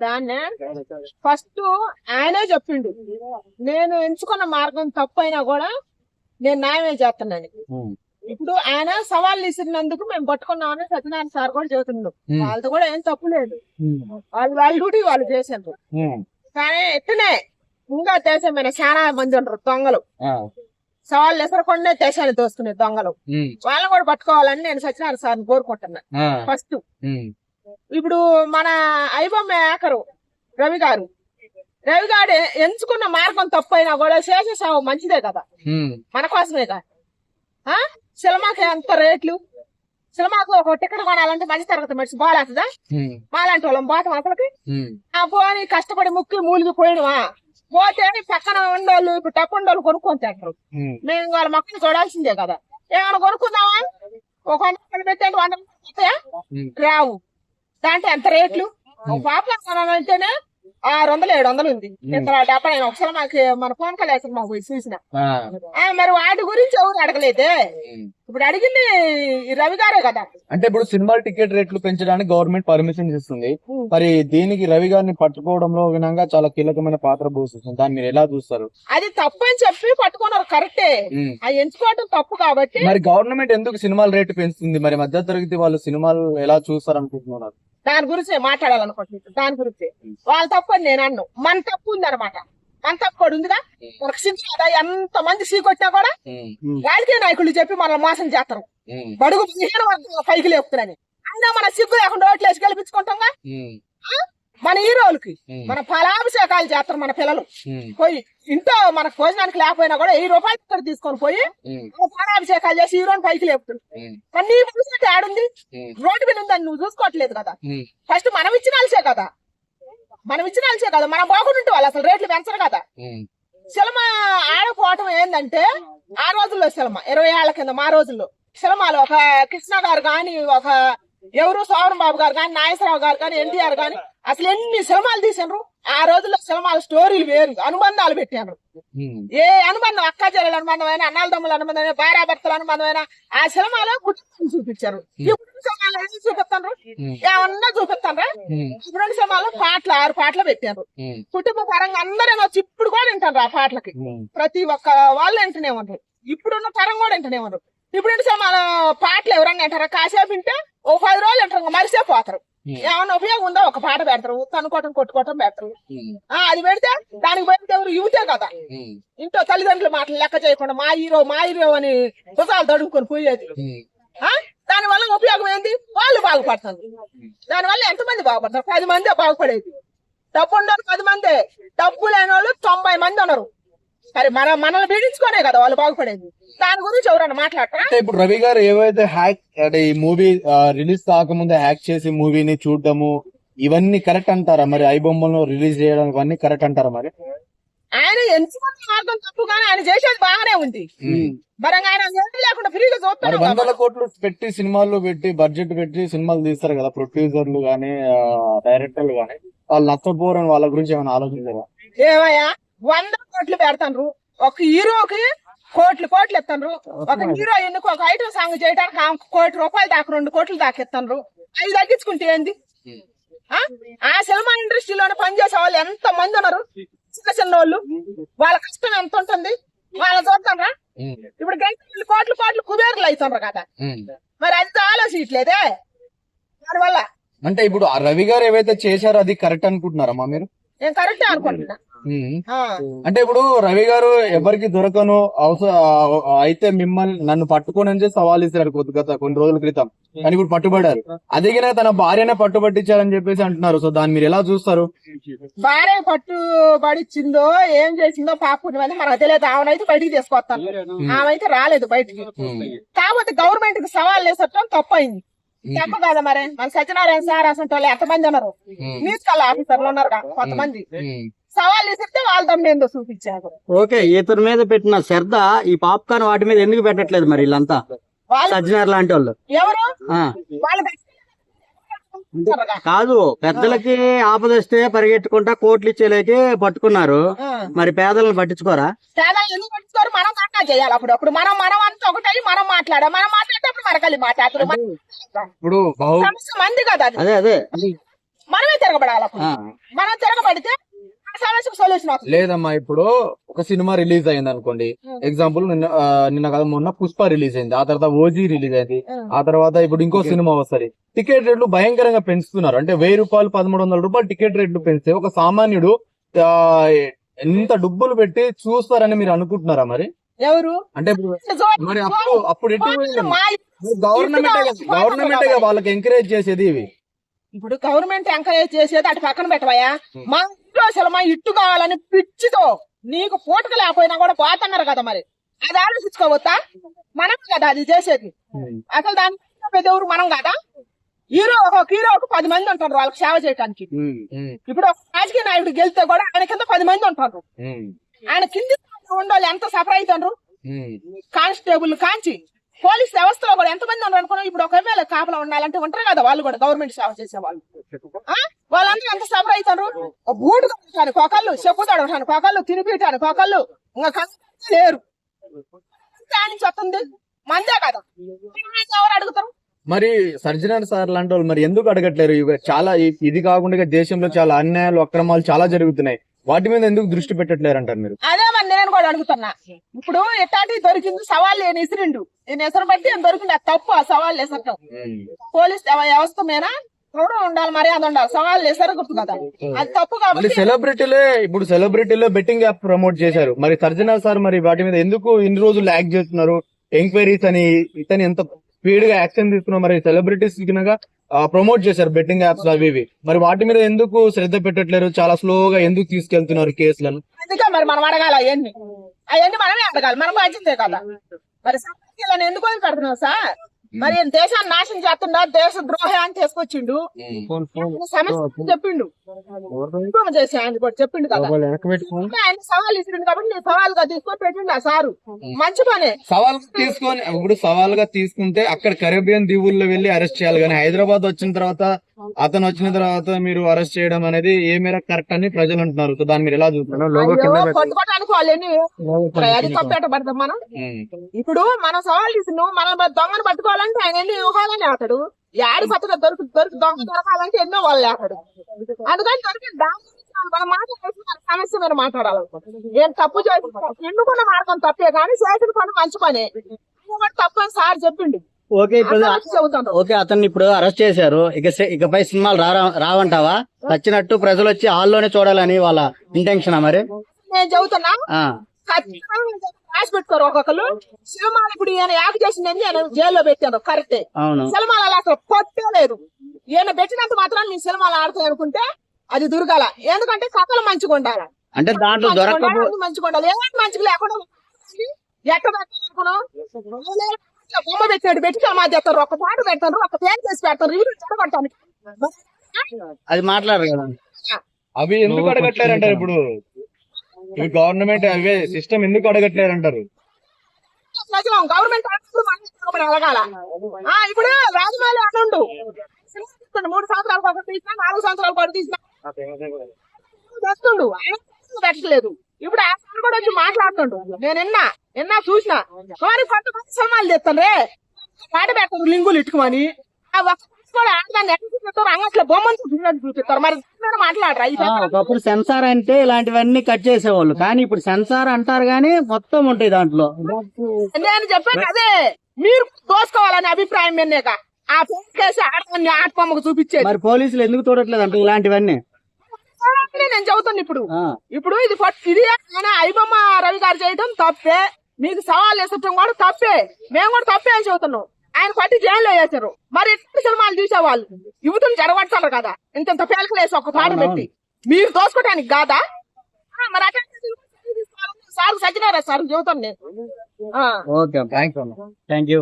దాన్నే ఫస్ట్ ఆయనే చెప్పిండు నేను ఎంచుకున్న మార్గం తప్పు అయినా కూడా నేను న్యాయమే చేస్తున్నాను. ఇప్పుడు ఆయన సవాల్ ఇసిరినందుకు మేము పట్టుకున్నామని సత్యనారాయణ సార్ కూడా చెబుతున్నాడు ఉమ్. వాళ్ళతో కూడా ఏం తప్పు లేదు. వాళ్ళు వాళ్ళ డ్యూటీ వాళ్ళు చేసారు. కానీ ఎట్టనే ఇంకా మీద చాలా మంది ఉంటారు దొంగలు. సవాళ్ళు ఎసరకుండా దేశాన్ని దోసుకునే దొంగలు. వాళ్ళని కూడా పట్టుకోవాలని నేను సత్యనారాయణ సార్ని కోరుకుంటున్నా ఆ. ఫస్ట్. ఇప్పుడు మన ఐబొమ్మ ఏకరు రవి గారు. రవి గారు ఎంచుకున్న మార్గం తప్పు అయినా కూడా శేష సాగు మంచిదే కదా. మన కోసమే కదా. ఆ? సినిమాకి ఎంత రేట్లు? సినిమాకు ఒక టికెట్ కొనాలంటే మంచి తరగతి మనిషి బాగాలేస్తుందా. మాలాంటి వాళ్ళం పోతాం అసలుకి. ఆ పోని కష్టపడి ముక్కి మూలిగి పోయినవా? పోతే పక్కన ఉండోళ్ళు ఇప్పుడు టప్పు ఉండోళ్ళు కొనుక్కొని తింటారు. మేము వాళ్ళ మొక్కలు చూడాల్సిందే కదా. ఏమైనా కొనుక్కుందామా? ఒక వంద రూపాయలు పెట్టండి వంద. రావు. దాంట్లో ఎంత రేట్లు? ఒక పాప కొనాలంటేనే ఆరు వందలు ఏడు వందలు ఉంది. డెబ్బై నేను ఒకసారి మాకు మన ఫోన్ కలేసం మాకు పోయి చూసిన. మరి వాటి గురించి ఎవరు అడగలేదే. ఇప్పుడు అడిగింది రవి గారే కదా. అంటే ఇప్పుడు సినిమా టికెట్ రేట్లు పెంచడానికి గవర్నమెంట్ పర్మిషన్ ఇస్తుంది. మరి దీనికి రవి గారిని పట్టుకోవడంలో విధంగా చాలా కీలకమైన పాత్ర పోషిస్తుంది. దాన్ని మీరు ఎలా చూస్తారు? అది తప్పు అని చెప్పి పట్టుకున్నారు కరెక్టే. అది ఎంచుకోవటం తప్పు కాబట్టి మరి గవర్నమెంట్ ఎందుకు సినిమాల రేటు పెంచుతుంది? మరి మధ్య తరగతి వాళ్ళు సినిమాలు ఎలా చూస్తారు అనుకుంటున్నారు దాని గురించి మాట్లాడాలనుకుంటున్నాను దాని గురించి. వాళ్ళ తప్పు నేను అన్ను. మన తప్పు ఉంది అనమాట మన తప్పు కూడా ఉందిగా. మనకు ఎంత మంది సీకొచ్చినా కూడా రాజకీయ నాయకులు చెప్పి మనల్ని మోసం చేస్తారు. బడుగు పైకి లేపుతున్నాని అయినా మన సిగ్గు లేకుండా ఓట్లు వేసి గెలిపించుకుంటాంగా ఆ? మన హీరోలకి మన ఫలాభిషేకాలు చేస్తారు మన పిల్లలు. పోయి ఇంట్లో మనకు భోజనానికి లేకపోయినా కూడా వెయ్యి రూపాయలు ఇక్కడ తీసుకొని పోయి మన ఫలాభిషేకాలు చేసి హీరోని పైకి లేపుతుంది మరి నీ ఆడుంది రోడ్డు మీద ఉందని నువ్వు చూసుకోవట్లేదు కదా. ఫస్ట్ మనం ఇచ్చిన వాళ్ళసే కదా. మనం ఇచ్చిన వాళ్ళసే కదా. మనం బాగుంటుంటే వాళ్ళు అసలు రేట్లు పెంచరు కదా. సినిమా ఆడపోవటం ఏంటంటే ఆ రోజుల్లో సినిమా ఇరవై ఏళ్ళ కింద మా రోజుల్లో సినిమాలు ఒక కృష్ణ గారు గాని ఒక ఎవరు సోమరం బాబు గారు కానీ నాగేశ్వరరావు గారు కానీ ఎన్టీఆర్ గాని అసలు ఎన్ని సినిమాలు తీసారు ఆ రోజుల్లో సినిమాల స్టోరీలు వేరు అనుబంధాలు పెట్టారు ఏ అనుబంధం అక్క చెల్లెల అనుబంధమైన అన్నాల తమ్ముల అనుబంధమైన భార్యాభర్తల అనుబంధమైన ఆ సినిమాలో కుటుంబం చూపించారు. ఇప్పుడు సినిమాలో ఏం చూపిస్తారు ఏమన్నా చూపిస్తారా ఇప్పుడు సినిమాలో పాటలు ఆరు పాటలు పెట్టారు కుటుంబ పరంగా అందరూ వచ్చి ఇప్పుడు కూడా వింటారు ఆ పాటలకి. ప్రతి ఒక్క వాళ్ళు వింటూనే ఉంటారు ఇప్పుడున్న తరం కూడా వింటూనే ఉంటారు ఇప్పుడు సినిమాలో పాటలు ఎవరన్నా వింటారా కాసేపు వింటే ఓ పది రోజులు వింటారు ఇంకా మరిసే పోతారు. ఏమన్నా ఉపయోగం ఉందో? ఒక పాట పెడతారు తనుకోవటం కొట్టుకోవటం పెడతారు. ఆ అది పెడితే దానికి పోయితే ఎవరు యువతే కదా. ఇంట్లో తల్లిదండ్రుల మాటలు లెక్క చేయకుండా మా హీరో మా హీరో అని భుజాలు తడుముకొని పోయేది. దాని వల్ల ఉపయోగం ఏంది? వాళ్ళు బాగుపడతారు. దాని వల్ల ఎంతమంది బాగుపడతారు? పది మందే బాగుపడేది. డబ్బు ఉన్నారు పది మందే. డబ్బు లేని వాళ్ళు తొంభై మంది ఉన్నారు. సరే మన మనల్ని పీడించుకోనే కదా వాళ్ళు బాగుపడేది. దాని గురించి ఎవరన్నా మాట్లాడతారా? అంటే ఇప్పుడు రవి గారు ఏవైతే హ్యాక్ అంటే ఈ మూవీ రిలీజ్ కాకముందే హ్యాక్ చేసి మూవీని చూడడము ఇవన్నీ కరెక్ట్ అంటారా మరి? ఐ బొమ్మను రిలీజ్ చేయడం ఇవన్నీ కరెక్ట్ అంటారా మరి? ఆయన ఎంచుకున్న మార్గం తప్పు కానీ ఆయన చేసేది బాగానే ఉంది. మరి ఆయన లేకుండా ఫ్రీగా చూస్తున్నాం వందల. కోట్లు పెట్టి సినిమాల్లో పెట్టి బడ్జెట్ పెట్టి సినిమాలు తీస్తారు కదా ప్రొడ్యూసర్లు గానీ డైరెక్టర్లు గానీ వాళ్ళు నచ్చపోరని వాళ్ళ గురించి ఏమైనా ఆలోచించారా? ఏమయ్యా? వంద కోట్లు పెడతాండ్రు ఒక హీరోకి కోట్లు కోట్లు ఎత్తాండ్రు ఒక హీరోయిన్ ఒక ఐటమ్ సాంగ్ చేయడానికి ఆమెకు కోటి రూపాయలు దాకా రెండు కోట్లు దాకా ఎత్తాండ్రు అవి తగ్గించుకుంటే ఏంది? ఆ? ఆ సినిమా ఇండస్ట్రీలోనే పనిచేసే వాళ్ళు ఎంత మంది ఉన్నారు? చిన్న చిన్న వాళ్ళు వాళ్ళ కష్టం ఎంత ఉంటుంది? వాళ్ళ చూస్తారా ఇప్పుడు గంటలు కోట్లు కోట్లు కుబేర్లు అవుతుండ్రు కదా. మరి అది ఆలోచించట్లేదే? దానివల్ల. అంటే ఇప్పుడు ఆ రవి గారు ఏవైతే చేశారో అది కరెక్ట్ అనుకుంటున్నారమ్మా మీరు? నేను కరెక్టే అనుకుంటున్నా. అంటే ఇప్పుడు రవి గారు ఎవరికి దొరకను అవసరం అయితే మిమ్మల్ని నన్ను పట్టుకోని అని చెప్పి సవాల్ ఇస్తారు కొద్ది గత కొన్ని రోజుల క్రితం. కానీ ఇప్పుడు పట్టుబడారు అదిగిన తన భార్యనే పట్టుబట్టించారని చెప్పేసి అంటున్నారు. సో దాన్ని మీరు ఎలా చూస్తారు? భార్య పట్టు పడిచ్చిందో ఏం చేసిందో పాపం మనకు తెలియదు. ఆమెనైతే బయటికి తీసుకొస్తాను. ఆమె అయితే రాలేదు బయటికి. కాకపోతే గవర్నమెంట్కి సవాల్ వేసటం తప్పైంది. తప్పు కదా మరి. మన సత్యనారాయణ సార్ అసలు వాళ్ళు ఎంతమంది ఉన్నారు? న్యూస్ కల్ ఆఫీసర్లు ఉన్నారు కదా కొంతమంది సవాల్ వేసిస్తే వాళ్ళ దమ్మేందో చూపించారు ఓకే ఇతని మీద పెట్టిన శ్రద్ధ ఈ పాప్కార్న్ వాటి మీద ఎందుకు పెట్టట్లేదు మరి వీళ్ళంతా? వాళ్ళు సజ్జనార్ లాంటి వాళ్ళు. ఎవరు? కాదు పెద్దలకి ఆపదొస్తే పరిగెట్టుకుంటా కోట్లు ఇచ్చేలేకి పట్టుకున్నారు. మరి పేదలను పట్టించుకోరా? ఎందుకు పట్టుకోరు మనం చేయాలి అప్పుడు. అప్పుడు మనం మనం అంతా ఒకటై మనం మాట్లాడాం మనం మాట్లాడేటప్పుడు మనకలి ఇప్పుడు బహు సమస్య మంది కదా అది. అదే అదే. మనమే తిరగబడాలి మనం లేదమ్మా ఇప్పుడు ఒక సినిమా రిలీజ్ అయింది అనుకోండి. ఎగ్జాంపుల్ నిన్న నిన్న కాదు మొన్న పుష్ప రిలీజ్ అయింది. ఆ తర్వాత ఓజీ రిలీజ్ అయింది. ఆ. తర్వాత ఇప్పుడు ఇంకో సినిమా వస్తుంది. టికెట్ రేట్లు భయంకరంగా పెంచుతున్నారు. అంటే వెయ్యి రూపాయలు పదమూడు వందల రూపాయలు టికెట్ రేట్లు పెంచితే ఒక సామాన్యుడు ఎంత డబ్బులు పెట్టి చూస్తారని మీరు అనుకుంటున్నారా మరి? ఎవరు? అంటే మరి అప్పుడు అప్పుడు గవర్నమెంట్ గవర్నమెంట్ వాళ్ళకి ఎంకరేజ్ చేసేది ఇవి. ఇప్పుడు గవర్నమెంట్ ఎంకరేజ్ చేసేది అటు పక్కన పెట్టవయ్యా. Hmm. మా ఇంట్లో అసలు మా ఇట్టు కావాలని పిచ్చితో నీకు పూటక లేకపోయినా కూడా పోతున్నారు కదా మరి. అది ఆలోచించుకోవచ్చా మనం కదా అది చేసేది. అసలు దాని పెద్ద ఎవరు మనం కదా? హీరో ఒక హీరో ఒక పది మంది ఉంటారు వాళ్ళకి సేవ చేయడానికి ఇప్పుడు ఒక రాజకీయ నాయకుడు గెలిస్తే కూడా ఆయన కింద పది మంది ఉంటారు. ఆయన కింది ఉండాలి ఎంత సఫర్ అవుతారు. కానిస్టేబుల్ కాంచి. పోలీస్ వ్యవస్థలో కూడా ఎంత మంది ఉన్నారు అనుకున్నాం ఇప్పుడు ఒకవేళ కాపలా ఉండాలంటే ఉంటారు కదా వాళ్ళు కూడా గవర్నమెంట్ సేవ చేసే వాళ్ళు వాళ్ళందరూ ఎంత సఫర్ అవుతారు? ఒక బూటు తొడగటానికి ఒకళ్ళు చెప్పు తొడగటానికి ఒకళ్ళు తినిపించడానికి ఒకళ్ళు ఇంకా కష్టం లేరు. దాని నుంచి మందే కదా. ఎవరు అడుగుతారు? మరి సర్జనర్ సార్ లాంటి వాళ్ళు మరి ఎందుకు అడగట్లేరు? చాలా ఇది కాకుండా దేశంలో చాలా అన్యాయాలు అక్రమాలు చాలా జరుగుతున్నాయి. వాటి మీద ఎందుకు దృష్టి పెట్టట్లేరు అంటారు మీరు? అదే మరి నేను కూడా అడుగుతున్నా. ఇప్పుడు ఎట్లాంటి దొరికింది సవాల్ నేను ఇసిరిండు నేను ఎసరు బట్టి ఏం దొరికింది? అది తప్పు ఆ సవాల్ ఎసరటం. పోలీస్ వ్యవ- వ్యవస్థ మీద కూడా ఉండాలి మర్యాద ఉండాలి. సవాల్ ఎసరగొట్టు కదా. అది తప్పు కాబట్టి సెలబ్రిటీలే ఇప్పుడు సెలబ్రిటీలే బెట్టింగ్ యాప్ ప్రమోట్ చేశారు. మరి సర్జనర్ సార్ మరి వాటి మీద ఎందుకు ఇన్ని రోజులు యాక్ట్ చేస్తున్నారు? ఎంక్వైరీస్ అని ఇతని ఎంత స్పీడ్గా యాక్షన్ తీసుకున్నారు? మరి సెలబ్రిటీస్ కినగా ప్రమోట్ చేశారు బెట్టింగ్ యాప్స్ అవి ఇవి. మరి వాటి మీద ఎందుకు శ్రద్ధ పెట్టట్లేరు? చాలా స్లోగా ఎందుకు తీసుకెళ్తున్నారు కేసులను? అందుకే మరి మనం అడగాలి అవన్నీ. అవన్నీ మనమే అడగాలి. మనం బాధ్యతే కదా. మరి ఎందుకు వదిలి పెడుతున్నావు సార్? మరి దేశాన్ని నాశనం చేస్తుండా? దేశ ద్రోహ అని తీసుకొచ్చిండు. సమస్య చెప్పిండు. ఉద్యమం చేసి ఆయన కూడా చెప్పిండు కదా. ఆయన సవాల్ ఇచ్చిండు కాబట్టి నేను సవాల్గా తీసుకొని పెట్టిండు ఆ సారు. మంచి పనే. సవాల్ తీసుకొని ఇప్పుడు సవాల్గా తీసుకుంటే అక్కడ కరేబియన్ దీవుల్లో వెళ్ళి అరెస్ట్ చేయాలి కానీ హైదరాబాద్ వచ్చిన తర్వాత అతను వచ్చిన తర్వాత మీరు అరెస్ట్ చేయడం అనేది ఏ మేర కరెక్ట్ అని ప్రజలు అంటున్నారు. సో దాన్ని మీరు ఎలా చూస్తున్నారు మనం. ఇప్పుడు మనం సవాల్ తీసును మనం దొంగను పట్టుకోవాలంటే ఆయన ఎన్ని వ్యూహాలని ఆతాడు యాడి పట్టుగా దొరికి దొరికి దొంగ దొరకాలంటే ఎన్నో వాళ్ళు లేతాడు అందుకని దొరికి మనం మన సమస్య మీద మాట్లాడాలి ఏం తప్పు చేసి ఎన్నుకున్న మార్గం తప్పే కానీ చేసిన పని మంచి పనే. తప్పు అని సార్ చెప్పిండు. ఓకే ఇప్పుడు ఓకే అతన్ని ఇప్పుడు అరెస్ట్ చేశారు. ఇక ఇకపై సినిమాలు రా రావంటావా? వచ్చినట్టు ప్రజలు వచ్చి హాల్లోనే చూడాలని వాళ్ళ ఇంటెన్షన్ మరి? నేను చెబుతున్నా రాసి పెట్టుకోరు ఒక్కొక్కరు సినిమాలు ఇప్పుడు ఈయన యాక్ చేసిందని నేను జైల్లో పెట్టాను కరెక్టే అవును. సినిమాలు అసలు పొట్టే లేదు ఈయన పెట్టినంత మాత్రం నీ సినిమాలు ఆడతాయి అనుకుంటే అది దుర్గాల. ఎందుకంటే కథలు మంచిగా ఉండాలి. అంటే దాంట్లో మంచిగా ఉండాలి, దొరకపో అన్ని మంచిగా ఉండాలి. ఏమంటే మంచిగా లేకుండా ఎక్కడ పెట్టాలనుకున్నావు? బొమ్మ పెట్టాడు పెట్టి మా చేస్తారు ఒక పాట పెడతారు ఒక పేరు చేసి పెడతారు ఇవి చెడగొడతాను అది మాట్లాడరు కదా. అవి ఎందుకు అడగట్లేరు అంటారు ఇప్పుడు? ఇవి గవర్నమెంట్ అవే సిస్టమ్ ఎందుకు అడగట్లేరు అంటారు గవర్నమెంట్ అడగాల? ఇప్పుడు రాజమౌళి అటుండు మూడు సంవత్సరాలు ఒకటి తీసినా నాలుగు సంవత్సరాలు ఒకటి తీసినా. పెట్టలేదు. ఇప్పుడు సార్ కూడా వచ్చి మాట్లాడుతుండు. నేను విన్నా విన్నా చూసిన. మరి కొంతమంది సినిమాలు తెస్తాను పాట పెట్టారు లింగులు ఇట్టుకోమని. ఆ ఒక్క మనిషి కూడా ఆడదాన్ని ఎట్లా చూపిస్తారు అంగట్లో బొమ్మను చూపినట్టు చూపిస్తారు మరి దీని మీద మాట్లాడరా? ఈ ఆ, ఒకప్పుడు సెన్సార్ అంటే ఇలాంటివన్నీ కట్ చేసేవాళ్ళు. కానీ ఇప్పుడు సెన్సార్ అంటారు కానీ మొత్తం ఉంటాయి దాంట్లో. నేను చెప్పాను అదే. మీరు దోసుకోవాలనే అభిప్రాయం విన్నాక ఆ కేసు ఆడదాన్ని ఆట బొమ్మకు చూపించేది. మరి పోలీసులు ఎందుకు చూడట్లేదు అంటే ఇలాంటివన్నీ? నేను చదువుతాను ఇప్పుడు. ఇప్పుడు ఇది ఇది ఐబొమ్మ రవి గారు చేయడం తప్పే. మీకు సవాల్ వేసటం కూడా తప్పే. మేము కూడా తప్పే అని చెబుతున్నాం. ఆయన పట్టి జైల్లో వేశారు. మరి ఎట్టి సినిమాలు చూసేవాళ్ళు యువతను జరగబడతారు కదా. ఇంత ఇంత పేలకలు వేసి ఒక పాట పెట్టి. మీరు దోసుకోవటానికి కాదా? మరి అట్లా సార్ సచ్చినారా సార్? చెబుతాను నేను. ఆ. Okay thank you